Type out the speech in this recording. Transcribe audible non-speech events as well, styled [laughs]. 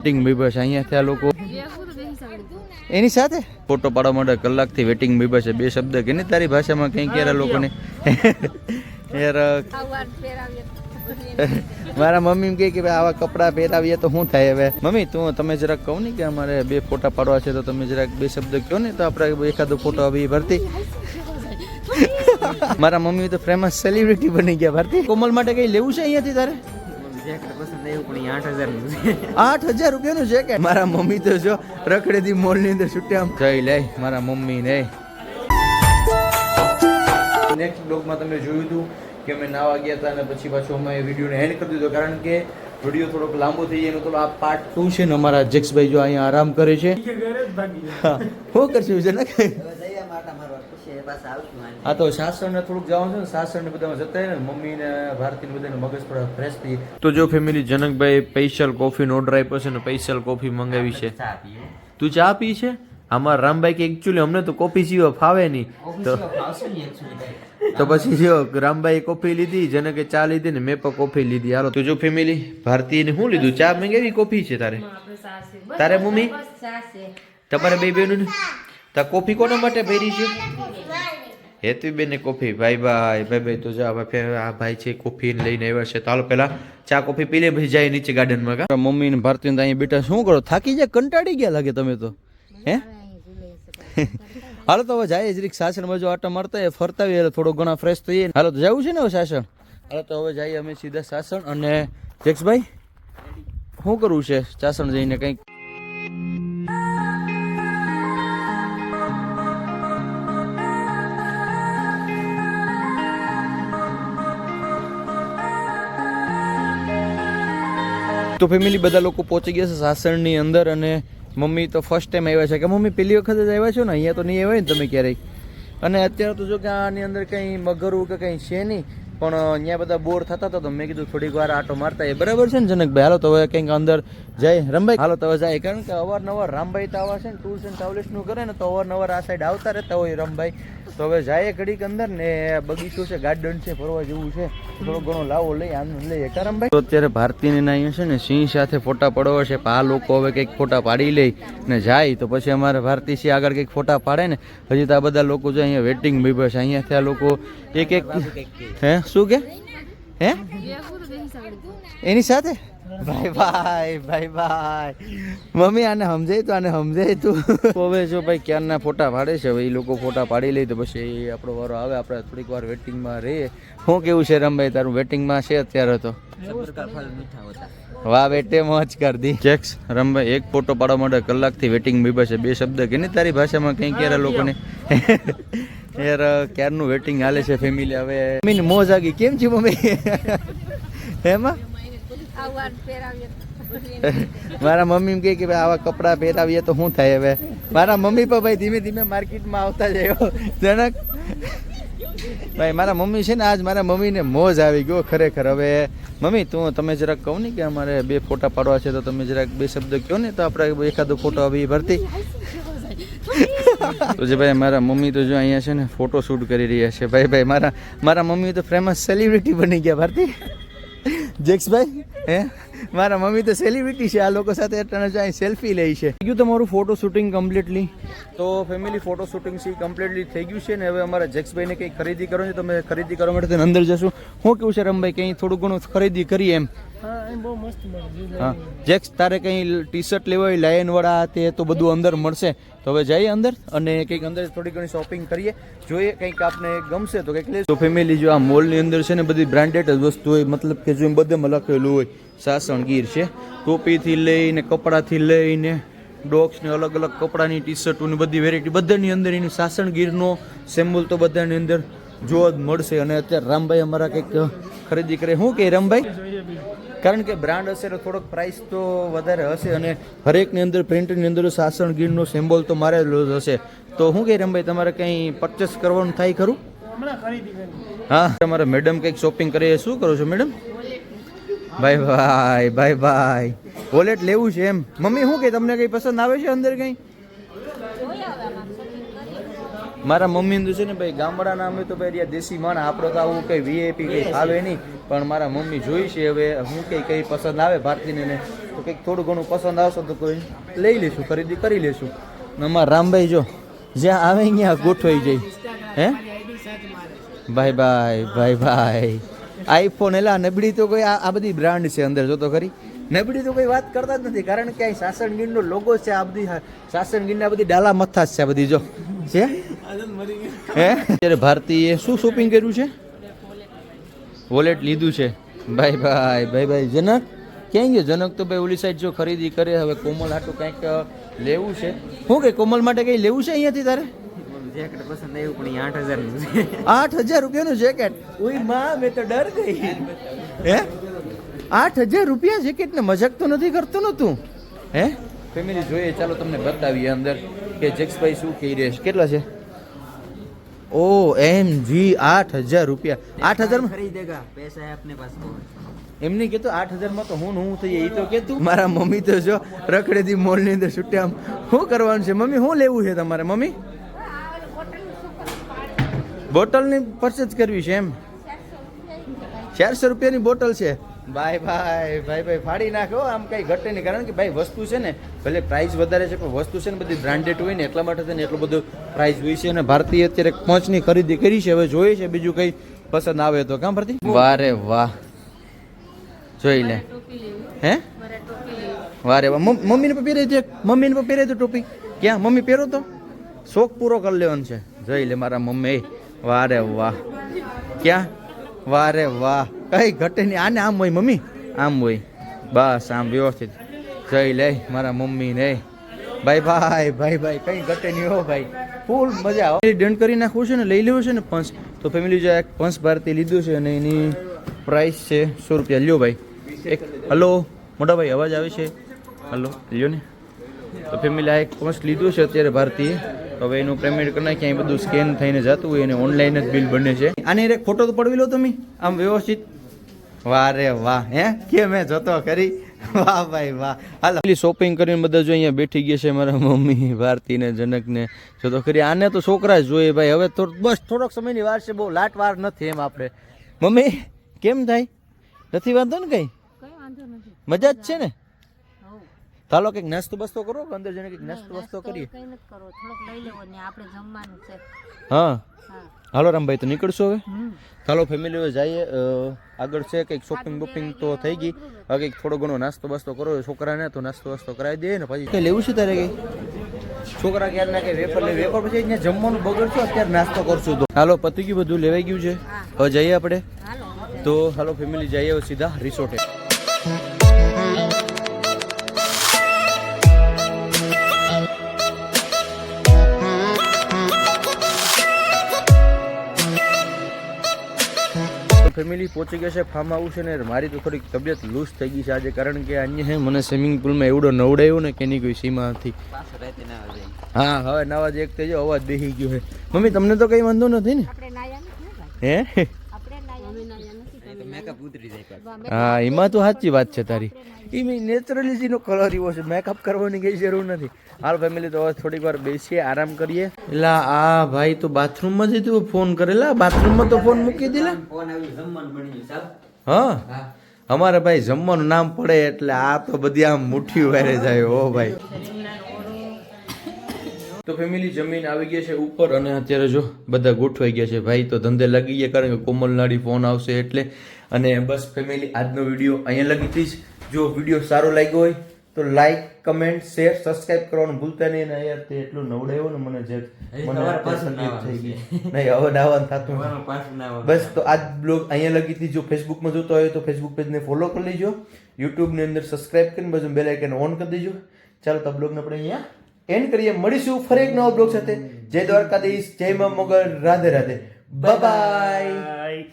Waiting બીબસ અહીંયા ત્યાં લોકો. એની સાથે? ફોટો પાડવા માટે કલાકથી વેટિંગ બીબસ છે બે શબ્દ કે નહીં? તારી ભાષામાં કંઈ ક્યારે લોકોને? યાર મારા મમ્મી કહે કે ભાઈ આવા કપડાં પહેરાવીએ તો શું થાય હવે? મમ્મી તું તમે જરાક કહું ને કે અમારે બે ફોટા પાડવા છે તો તમે જરાક બે શબ્દ કહો ને તો આપણે એકાદો ફોટો આવી ભરતી. [laughs] મારા મમ્મી તો ફેમસ સેલિબ્રિટી બની ગયા ભારતી. કોમલ માટે કઈ લેવું છે અહીંયાથી તારે? આઠ હજાર રૂપિયાનું છે કે મારા મમ્મી તો જો રખડેથી મોલની અંદર છૂટ્યા જઈ લે મારા મમ્મી ને. નેક્સ્ટ બ્લોગમાં તમે જોયું હતું કે અમે નાવા ગયા હતા અને પછી પાછો અમે વિડીયોને એન્ડ કરી દીધો. કારણ કે વીડિયો થોડોક લાંબો થઈ જાય તો આ પાર્ટ ટુ છે ને અમારા જેક્સભાઈ જો અહીંયા આરામ કરે છે. હા શું કરશું ને આ તો સાસણ ને થોડુંક જવાનું છે ને સાસણ ને બધા જતા ને મમ્મી ને ભારતી ને બધાને મગજ થોડા ફ્રેશ થઈ તો જો ફેમિલી જનકભાઈ સ્પેશિયલ કોફી નો ઓર્ડર આપ્યો છે ને સ્પેશિયલ કોફી મંગાવી છે. તું ચા પી છે? આમાં રામભાઈ કે એકચ્યુઅલી અમને તો કોફી જીવો ફાવે નહીં. તો તો પછી જો રામભાઈ કોફી લીધી જનકે ચા લીધી ને મેં પણ કોફી લીધી. હાલો તો જો ફેમિલી ભારતીયને શું લીધું? ચા મંગાવી? કોફી છે તારે. તારે મમ્મી? તમારે બે બેનું તા કોફી કોના માટે ભરી છે? હેતુબેન કોફી. ભાઈ ભાઈ ભાઈ ભાઈ તો જા આ ભાઈ છે કોફી લઈને આવ્યા છે. તો હાલો પેલા ચા કોફી પી લે પછી જાય નીચે ગાર્ડનમાં કા? મમ્મી ને ભારતી અહીંયા બેટા શું કરો? થાકી જાય કંટાળી ગયા લાગે તમે તો. હે? હાલો તો હવે જાય જરીક સાસણ જો આટા મારતા હોય, ફરતા હોય એટલે થોડો ઘણા ફ્રેશ થઈએ હાલો તો જવું છે ને હવે સાસણ? હાલો તો હવે જઈએ અમે સીધા સાસણ અને જેક્સભાઈ શું કરવું છે? સાસણ જઈને કંઈક તો ફેમિલી બધા લોકો પહોંચી ગયા છે સાસણની અંદર અને મમ્મી તો ફર્સ્ટ ટાઈમ આવ્યા છે. કે મમ્મી, પેલી વખત જ આવ્યા છો ને? અહીંયા તો નહીં આવ્યા ને તમે ક્યારેય? અને અત્યારે તો જો કે આની અંદર કંઈ મગરવું કે કંઈ છે નહીં, પણ અહીંયા બધા બોર થતા હતા તો મેં કીધું થોડીક વાર આટો મારતા એ બરાબર છે ને જનકભાઈ? હાલો તો હવે કંઈક અંદર જાય. રમભાઈ? હાલો તો જાય. કારણ કે અવારનવાર રામભાઈ તો આવા છે ને ટૂર્સ એન્ડ ટ્રાવેલ્સનું કરે ને તો અવારનવાર આ સાઈડ આવતા રહેતા હોય રમભાઈ. તો હવે જાય ઘડીક અંદર ને બગીચો છે ગાર્ડન છે ફરવા જેવું છે. થોડો ઘણો લાવો લઈ આનંદ લઈએ કરમભાઈ તો અત્યારે ભારતીને ના અહીંયા છે ને સિંહ સાથે ફોટા પડવા છે આ લોકો હવે કંઈક ફોટા પાડી લે ને જાય. તો પછી અમારે ભારતી સિંહ આગળ કંઈક ફોટા પાડે ને હજી તો આ બધા લોકો જો અહીંયા વેટિંગ બી છે અહીંયાથી આ લોકો એક એક હે? શું કે? હે? એની સાથે? ભાઈ ભાઈ ભાઈ ભાઈ. મમ્મી આને સમજાય તો આને સમજાય તું. હવે જો ભાઈ ક્યારના ફોટા પાડે છે હવે એ લોકો ફોટા પાડી લે તો પછી આપણો વારો આવે આપણે થોડીક વાર વેટિંગમાં રહીએ. શું કેવું છે રમભાઈ તારું વેટિંગમાં છે અત્યારે તો? વાહ બેટે મોજ કર દી જેક્સ રમભાઈ એક ફોટો પાડવા માટે કલાકથી વેટિંગ બીબા છે બે શબ્દ કે નહીં તારી ભાષામાં કંઈ ક્યારે લોકોને? યાર ક્યારનું વેટિંગ હાલે છે ફેમિલી હવે મમ્મીની મોજ આગી. કેમ છે મમ્મી? [laughs] એમાં [laughs] મારા મમ્મી એમ કહે કે ભાઈ આવા કપડાં પહેરાવીએ તો શું થાય હવે? મારા મમ્મી પણ ભાઈ ધીમે ધીમે માર્કેટમાં આવતા જાય જનક. ભાઈ મારા મમ્મી છે ને આજ મારા મમ્મીને મોજ આવી ગયો ખરેખર. હવે મમ્મી તું તમે જરાક કહું ને કે અમારે બે ફોટા પાડવા છે તો તમે જરાક બે શબ્દ કહો ને તો આપણે એકાદો ફોટો આવી ભરતી. [laughs] તો જે ભાઈ મારા મમ્મી તો જો અહીંયા છે ને ફોટો શૂટ કરી રહ્યા છે. ભાઈ ભાઈ મારા મારા મમ્મી તો ફેમસ સેલિબ્રિટી બની ગયા ભારતી. જેક્સભાઈ હે? મારા મમ્મી તો સેલિબ્રિટી છે. આ લોકો સાથે અહીં સેલ્ફી લે છે. થઈ ગયું તમારું ફોટો શૂટિંગ કમ્પ્લીટલી તો ફેમિલી ફોટો શૂટિંગ સી કમ્પ્લીટલી થઈ ગયું છે ને હવે અમારા જેક્સભાઈને કંઈ ખરીદી કરો છે તમે ખરીદી કરવા માટે તેને અંદર જશું. હું કેવું છે રમભાઈ કંઈ થોડું ઘણું ખરીદી કરીએ એમ? હા. જેક્સ, તારે કંઈ ટી શર્ટ લેવા હોય લાયન વાળા તે તો બધું અંદર મળશે. તો હવે જઈએ અંદર અને કંઈક અંદર થોડી ઘણી શોપિંગ કરીએ. જોઈએ કંઈક આપને ગમશે તો કંઈક તો ફેમિલી જો આ મોલની અંદર છે ને બધી બ્રાન્ડેડ જ વસ્તુ હોય, મતલબ કે જો એમ બધામાં લખેલું હોય, સાસણ ગીર છે. ટોપીથી લઈને, કપડાથી લઈને ડોગ્સને અલગ અલગ કપડાની ટી શર્ટોની બધી વેરાયટી બધાની અંદર એની સાસણ ગીરનો સેમ્બલ તો બધાની અંદર જોવા જ મળશે. અને અત્યારે રામભાઈ અમારા કંઈક ખરીદી કરે. શું કે રામભાઈ? કારણ કે બ્રાન્ડ હશે તો થોડોક પ્રાઇસ તો વધારે હશે અને હરેકની અંદર પ્રિન્ટની અંદર સાસણ ગીરનો સિમ્બોલ તો મારેલો જ હશે. તો શું કહે રમભાઈ તમારે કંઈ પરચેસ કરવાનું થાય ખરું? હા તમારે મેડમ કંઈક શોપિંગ કરીએ શું કરો છો મેડમ ભાઈ ભાઈ ભાઈ ભાઈ. વોલેટ લેવું છે એમ. મમ્મી શું કે તમને કંઈ પસંદ આવે છે અંદર કંઈ? મારા મમ્મી છે ને ભાઈ ગામડાના અમે તો ભાઈ દેશી માણા આપણો તો આવું કંઈ વીઆઈપી કંઈ ફાવે નહીં. પણ મારા મમ્મી જોઈ છે હવે હું કંઈ કંઈ પસંદ આવે ભારતીને ને તો કંઈક થોડું ઘણું પસંદ આવશે તો કોઈ લઈ લઈશું ખરીદી કરી લઈશું. ને અમારા રામભાઈ જો જ્યાં આવે ત્યાં ગોઠવાઈ જાય. હે? ભાઈ ભાઈ ભાઈ ભાઈ. આઈફોન એલા નબળી તો કોઈ આ બધી બ્રાન્ડ છે અંદર જો તો ખરી. નબળી તો કોઈ વાત કરતા જ નથી કારણ કે આ સાસણગીરનો લોગો છે આ બધી સાસણગીરના બધી ડાલા મથા છે આ બધી જો. છે? હે? અત્યારે ભારતીએ શું શોપિંગ કર્યું છે? વોલેટ લીધું છે. ભાઈ ભાઈ ભાઈ ભાઈ જનક. ક્યાં ગયો? જનક તો ભાઈ ઓલી સાઈડ જો ખરીદી કરે હવે કોમલ હાટું કંઈક લેવું છે. શું કે કોમલ માટે કંઈ લેવું છે અહીંયાથી તારે? જેકેટ પસંદ આવ્યું પણ આઠ હજારનું છે. આઠ હજાર રૂપિયાનું જેકેટ ઓયમાં મેં તો ડર ગઈ. હે? આઠ હજાર રૂપિયા જેકેટ ને મજાક તો નથી કરતો ને તું? હે? ફેમિલી જોઈએ ચાલો તમને બતાવીએ અંદર. કે જેક્સ ભાઈ શું કહી રહ્યા છે? કેટલા છે? ઓ એમ જી આઠ હજાર રૂપિયા. આઠ હજાર ખરીદેગા. પૈસા આપને પાસ એમને કહેતો આઠ હજારમાં તો હું હું થઈ એ તો કહેતું મારા મમ્મી તો જો રખડેથી મોલની અંદર છૂટ્યા આમ. શું કરવાનું છે? મમ્મી શું લેવું છે તમારે? મમ્મી? બોટલની પરચેજ કરવી છે એમ? ચારસો રૂપિયાની બોટલ છે. ભાઈ ભાઈ ભાઈ ભાઈ ફાડી નાખ્યો આમ કઈ ઘટે નહીં. કારણ કે ભાઈ વસ્તુ છે ને, ભલે પ્રાઇસ વધારે છે, પણ વસ્તુ છે ને બધી બ્રાન્ડેડ હોય ને, એટલા માટે થઈને એટલું બધું પ્રાઇસ હોય છે અને ભારતીય અત્યારે પહોંચની ખરીદી કરી છે, હવે જોઈએ છે બીજું કઈ પસંદ આવે તો. કામ ભરતી વારે વાહ. જોઈ લે. હે? વારે વાહ. મમ- મમ્મીને પણ પહેરે છે મમ્મીને પણ પહેરે તો ટોપી. ક્યાં? મમ્મી પહેરો તો? શોખ પૂરો કરી લેવાનો છે. જોઈ લે મારા મમ્મી. વારે વાહ. ક્યાં? વારે વાહ. કઈ ઘટે નહીં. આને આમ હોય મમ્મી? આમ હોય. બસ આમ વ્યવસ્થિત. જઈ લે મારા મમ્મી ને ભાઈ ભાઈ ભાઈ ભાઈ કઈ ઘટે નહીં હો ભાઈ. ફૂલ મજા આવે. ડન કરી નાખવું છે ને લઈ લેવું છે ને પંચ. તો ફેમિલી જો એક પંચ ભારતી લીધું છે અને એની પ્રાઇસ છે સો રૂપિયા. લ્યો ભાઈ. એક હલો મોટા ભાઈ અવાજ આવે છે? હલો લ્યો ને. તો ફેમિલી આ એક પંચ લીધું છે અત્યારે ભારતીય. તો હવે એનું પેમેન્ટ કરી નાખી અહીં બધું સ્કેન થઈને જતું હોય અને ઓનલાઈન જ બિલ બને છે. આને એક ફોટો તો પડવી લો તમે. આમ વ્યવસ્થિત. વાહ રે વાહ હે? કે મેં જોતો ખરી? વાહ ભાઈ વાહ. હાલો. શોપિંગ કરીને બધા જો અહીંયા બેઠી ગયા છે મારા મમ્મી ભારતી ને જનક ને. જો તો ખરી આને તો છોકરા જ જોઈએ ભાઈ. હવે તો બસ થોડોક સમયની વાર છે બહુ લાટ વાર નથી એમ આપણે. મમ્મી કેમ થાય? નથી વાંધો ને કઈ? કઈ વાંધો નથી. મજા જ છે ને? ચાલો કંઈક નાસ્તો બસ્તો કરો કે અંદર જઈને કંઈક નાસ્તો બસ્તો કરીએ. કઈ નથી કરવો થોડોક લઈ લેવો ને આપણે જમવાનું છે. હા. હાલો રામભાઈ તો નીકળશો હવે? ચાલો ફેમિલી હવે જઈએ. આગળ છે કંઈક શોપિંગ બોપિંગ તો થઈ ગઈ. હવે કંઈક થોડો ઘણો નાસ્તો બસ્તો કરો છોકરાને તો નાસ્તો બસ્તો કરાવી દઈએ ને પછી. કંઈ લેવું છે તારે કંઈ? છોકરા ક્યારે ના કે વેફર લે વેફર પછી અહીંયા જમવાનું બગડશો અત્યારે નાસ્તો કરશું તો. હાલો પતી ગયું બધું લેવાઈ ગયું છે. હવે જઈએ આપણે. તો હાલો ફેમિલી જઈએ સીધા રિસોર્ટે. ફેમિલી પહોંચી ગયા છે ફાર્મ હાઉસ અને ને મારી તો થોડીક તબિયત લૂઝ થઈ ગઈ છે આજે કારણ કે અહીંયા હે મને સ્વિમિંગ પુલમાં એવડો નવડાયો ને કે નહીં કોઈ સીમાથી હા હવે નવા એક થઈ ગયો અવાજ બેસી ગયો છે. મમ્મી તમને તો કઈ વાંધો નથી ને? હે? આપણે નાયા અમે નાયા નથી તો મેકઅપ ઉતરી જાય પાછું. તમે હા એમાં તો સાચી વાત છે તારી. એ મેં નેચરલી નો કલર એવો છે. મેકઅપ કરવાની કઈ જરૂર નથી. હાલ ફેમિલી તો થોડીક વાર બેસીએ, આરામ કરીએ. એટલે આ ભાઈ તો બાથરૂમમાં જ તું ફોન કરેલા બાથરૂમમાં તો ફોન મૂકી દેલા હા? અમારે ભાઈ જમવાનું નામ પડે એટલે આ તો બધી આમ મુઠ્ઠી વારે જાય, ઓ ભાઈ. તો ફેમિલી જમીન આવી ગયા છે ઉપર અને અત્યારે જો બધા ગોઠવાઈ ગયા છે. ભાઈ તો ધંધે લાગી ગયા, કારણ કે કોમલનાડી ફોન આવશે એટલે. અને બસ ફેમિલી આજનો વીડિયો અહીંયા લગી જ. જો વીડિયો સારો લાગ્યો હોય તો લાઈક કમેન્ટ શેર સબસ્ક્રાઇબ કરવાનું ભૂલતા નહીં. અને યાર તે એટલું નવડાયો ને મને જે મને અત્યારે થઈ ગઈ. નહીં હવે નાવાનું થતું ના. બસ તો આજ બ્લોગ અહીંયા લગી હતી. જો ફેસબુકમાં જોતો હોય તો ફેસબુક પેજને ફોલો કરી લેજો. યુટ્યુબની અંદર સબસ્ક્રાઇબ કરીને બાજુ બેલ આઇકન ઓન કરી દેજો. ચાલો તો બ્લોગને આપણે અહીંયા એન્ડ કરીએ. મળીશું ફરી એક નવો બ્લોગ સાથે. જય દ્વારકાધીશ જય મા મોગલ રાધે રાધે. Bye bye